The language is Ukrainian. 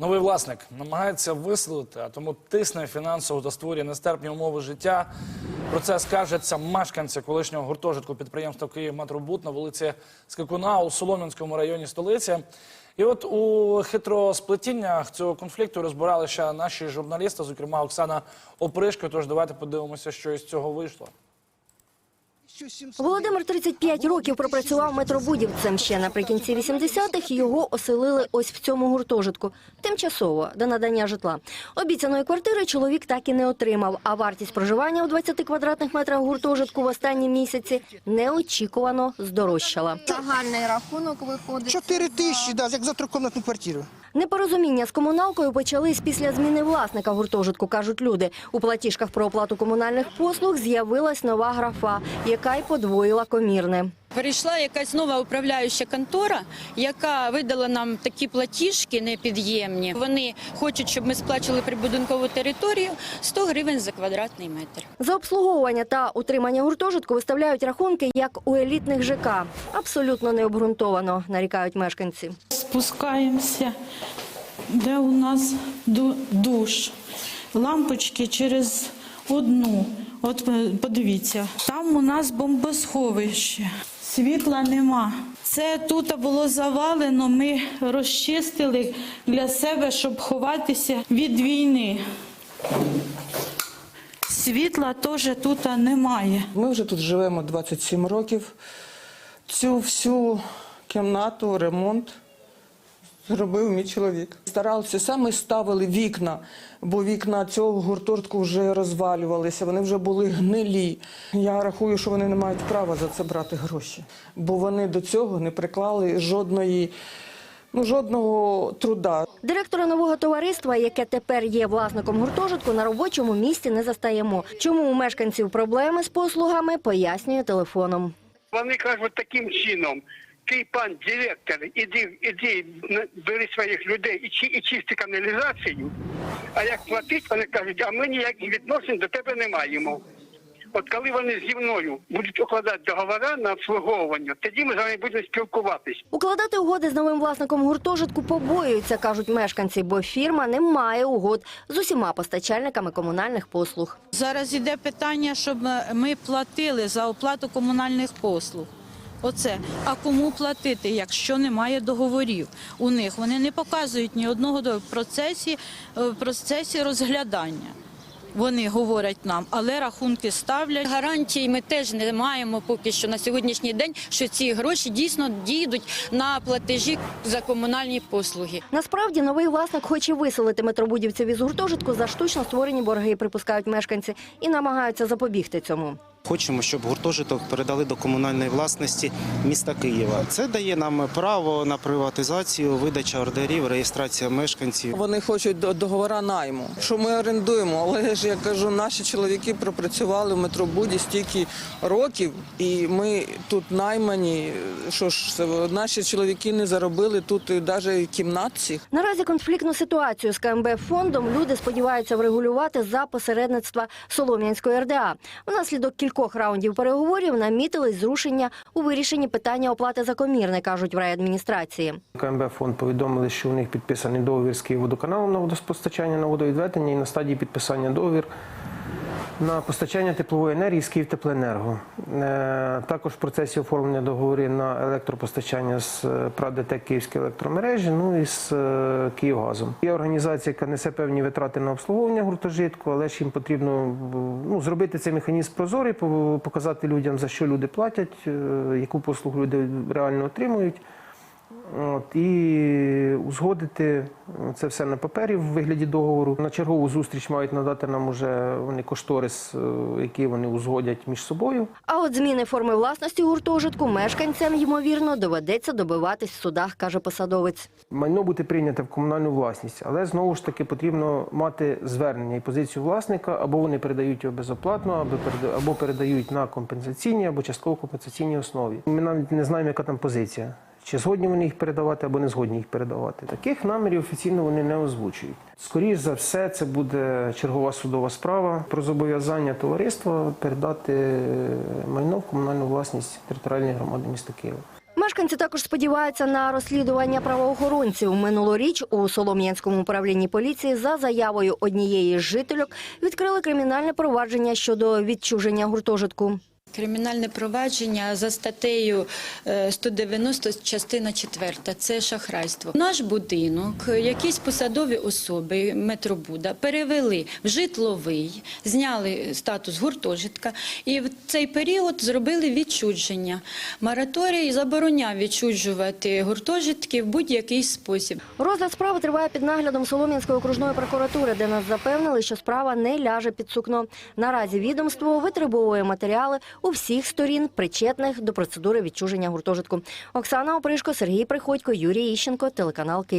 Новий власник намагається виселити, а тому тисне фінансово та створює нестерпні умови життя. Про це скаржаться мешканці колишнього гуртожитку підприємства Київ Метробут на вулиці Скакуна у Солом'янському районі столиці. І от у хитросплетіннях цього конфлікту розбиралися наші журналісти, зокрема Оксана Опришко. Тож давайте подивимося, що із цього вийшло. Володимир 35 років пропрацював метробудівцем. Ще наприкінці 80-х його оселили ось в цьому гуртожитку. Тимчасово до надання житла. Обіцяної квартири чоловік так і не отримав. А вартість проживання у 20 квадратних метрах гуртожитку в останні місяці неочікувано здорожчала. Загальний рахунок виходить. Чотири тисячі, да, як за трикомнатну квартиру. Непорозуміння з комуналкою почались після зміни власника гуртожитку, кажуть люди. У платіжках про оплату комунальних послуг з'явилась нова графа, яка й подвоїла комірне. Прийшла якась нова управляюча контора, яка видала нам такі платіжки непід'ємні. Вони хочуть, щоб ми сплачували прибудинкову територію 100 гривень за квадратний метр. За обслуговування та утримання гуртожитку виставляють рахунки, як у елітних ЖК. Абсолютно необґрунтовано, нарікають мешканці. Спускаємося, де у нас душ. Лампочки через одну. От е, подивіться, там у нас бомбосховище. Світла нема. Це тут було завалено. Ми розчистили для себе, щоб ховатися від війни. Світла теж тут немає. Ми вже тут живемо 27 років. Цю всю кімнату, ремонт зробив мій чоловік. Старалися, саме ставили вікна, бо вікна цього гуртожитку вже розвалювалися, вони вже були гнилі. Я рахую, що вони не мають права за це брати гроші, бо вони до цього не приклали жодної, ну, жодного труда. Директора нового товариства, яке тепер є власником гуртожитку, на робочому місці не застаємо. Чому у мешканців проблеми з послугами, пояснює телефоном. Вони кажуть таким чином. Ти, пан директор, іди, іди бери своїх людей і, чи- і чисти каналізацію. А як платить, вони кажуть, а ми ніяких відносин до тебе не маємо. От коли вони зі мною будуть укладати договори на обслуговування, тоді ми з вами будемо спілкуватись. Укладати угоди з новим власником гуртожитку побоюються, кажуть мешканці, бо фірма не має угод з усіма постачальниками комунальних послуг. Зараз іде питання, щоб ми платили за оплату комунальних послуг. Оце. А кому платити, якщо немає договорів у них? Вони не показують ні одного до- в процесі, е, в процесі розглядання. Вони говорять нам, але рахунки ставлять. Гарантій ми теж не маємо поки що на сьогоднішній день, що ці гроші дійсно дійдуть на платежі за комунальні послуги. Насправді новий власник хоче виселити метробудівців із гуртожитку за штучно створені борги, припускають мешканці, і намагаються запобігти цьому. Хочемо, щоб гуртожиток передали до комунальної власності міста Києва. Це дає нам право на приватизацію, видача ордерів, реєстрація мешканців. Вони хочуть до- договора найму, що ми орендуємо. Але ж я кажу, наші чоловіки пропрацювали в метробуді стільки років, і ми тут наймані. Що ж, наші чоловіки не заробили тут навіть кімнат цих. Наразі конфліктну ситуацію з КМБ фондом люди сподіваються врегулювати за посередництва Солом'янської РДА. Внаслідок кількох раундів переговорів намітились зрушення у вирішенні питання оплати за комірне, кажуть в райадміністрації. КМБ фонд повідомили, що у них підписаний договір з Київводоканалом на водопостачання на водовідведення і на стадії підписання договір на постачання теплової енергії з Київтеплоенерго. Е, Також в процесі оформлення договорів на електропостачання з е, ПРАДТЕК Київської електромережі, ну і з е, Київгазом. Є організація, яка несе певні витрати на обслуговування гуртожитку, але ж їм потрібно ну, зробити цей механізм прозорий, по- показати людям, за що люди платять, яку послугу люди реально отримують. От, і узгодити це все на папері в вигляді договору. На чергову зустріч мають надати нам уже вони кошторис, е, який вони узгодять між собою. А от зміни форми власності гуртожитку мешканцям, ймовірно, доведеться добиватись в судах, каже посадовець. Майно бути прийняте в комунальну власність, але знову ж таки потрібно мати звернення і позицію власника, або вони передають його безоплатно, або передають на компенсаційній або частково компенсаційній основі. Ми навіть не знаємо, яка там позиція. Чи згодні вони їх передавати, або не згодні їх передавати. Таких намірів офіційно вони не озвучують. Скоріше за все, це буде чергова судова справа про зобов'язання товариства передати майно в комунальну власність територіальної громади міста Києва. Мешканці також сподіваються на розслідування правоохоронців. Минулоріч у Солом'янському управлінні поліції за заявою однієї з жительок відкрили кримінальне провадження щодо відчуження гуртожитку. Кримінальне провадження за статтею е, 190, частина 4. Це шахрайство. Наш будинок, е, якісь посадові особи метробуда перевели в житловий, зняли статус гуртожитка і в цей період зробили відчудження. Мораторій забороняв відчуджувати гуртожитки в будь-який спосіб. Розгляд справи триває під наглядом Солом'янської окружної прокуратури, де нас запевнили, що справа не ляже під сукно. Наразі відомство витребовує матеріали у всіх сторін, причетних до процедури відчуження гуртожитку. Оксана Опришко, Сергій Приходько, Юрій Іщенко, телеканал Київ.